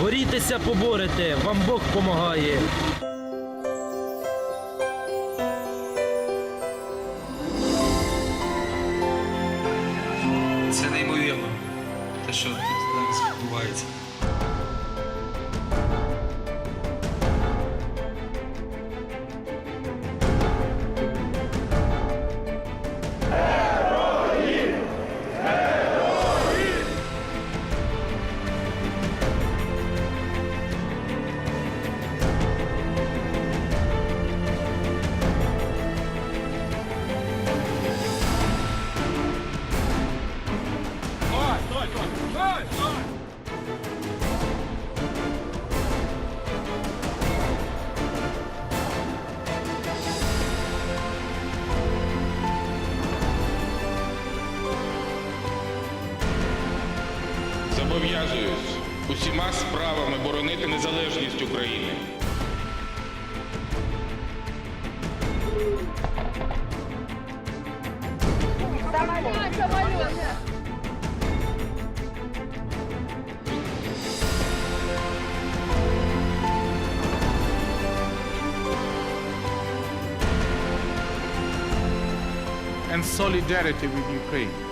Борітеся, поборете, вам Бог помагає. Це неймовірно, те, що тут зараз відбувається. Зобов'язуюсь усіма справами боронити незалежність України. and solidarity with Ukraine.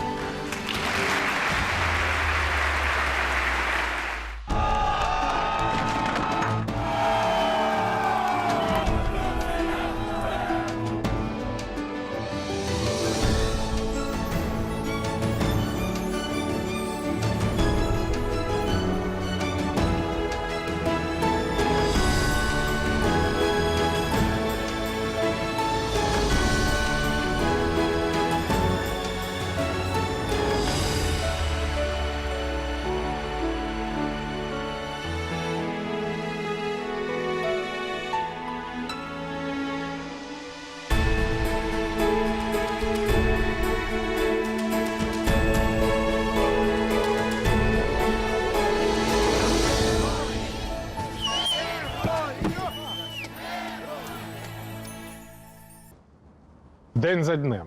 День за днем.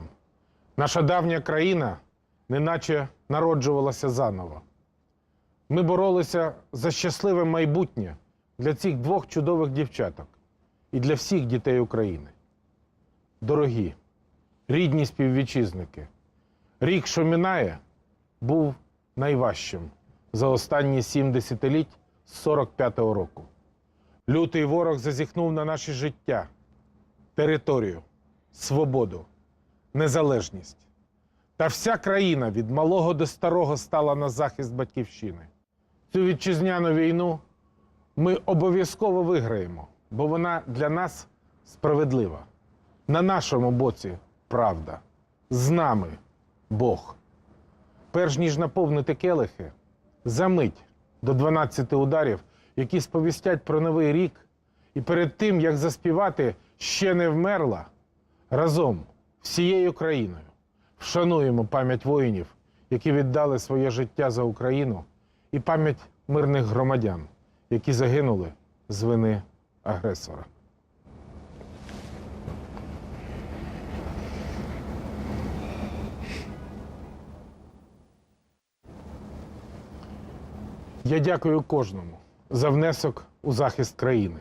Наша давня країна неначе народжувалася заново. Ми боролися за щасливе майбутнє для цих двох чудових дівчаток і для всіх дітей України. Дорогі, рідні співвітчизники, рік, що минає, був найважчим за останні сім десятиліть з 45-го року. Лютий ворог зазіхнув на наше життя, територію, свободу, незалежність. Та вся країна від малого до старого стала на захист батьківщини. Цю вітчизняну війну ми обов'язково виграємо, бо вона для нас справедлива. На нашому боці правда, з нами Бог. Перш ніж наповнити келихи, за мить до 12 ударів, які сповістять про новий рік, і перед тим, як заспівати ще не вмерла, разом всією країною вшануємо пам'ять воїнів, які віддали своє життя за Україну, і пам'ять мирних громадян, які загинули з вини агресора. Я дякую кожному за внесок у захист країни.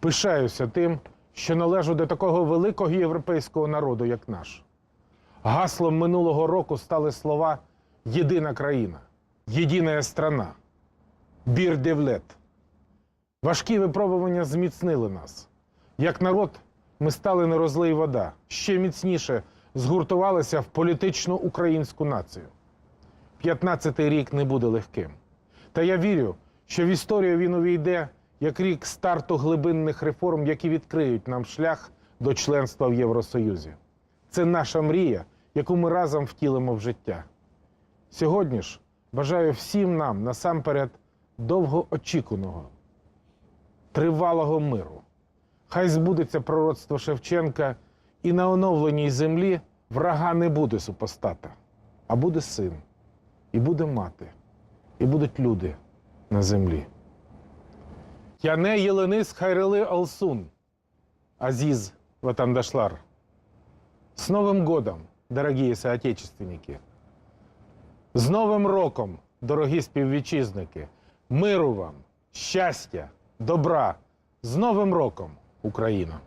Пишаюся тим, що належу до такого великого європейського народу, як наш. Гаслом минулого року стали слова Єдина країна, єдина страна, бір девлет. Важкі випробування зміцнили нас. Як народ, ми стали на розлий вода, ще міцніше згуртувалися в політичну українську націю. 15-й рік не буде легким. Та я вірю, що в історію він увійде як рік старту глибинних реформ, які відкриють нам шлях до членства в Євросоюзі. Це наша мрія, яку ми разом втілимо в життя. Сьогодні ж бажаю всім нам насамперед довгоочікуваного, тривалого миру. Хай збудеться пророцтво Шевченка, і на оновленій землі врага не буде супостата, а буде син, і буде мати, і будуть люди на землі. Яне Еленис Хайрылы Алсун, Азиз Ватандашлар. С Новым годом, дорогие соотечественники! З Новим роком, дорогі співвітчизники! Миру вам, щастя, добра! З Новим роком, Україна!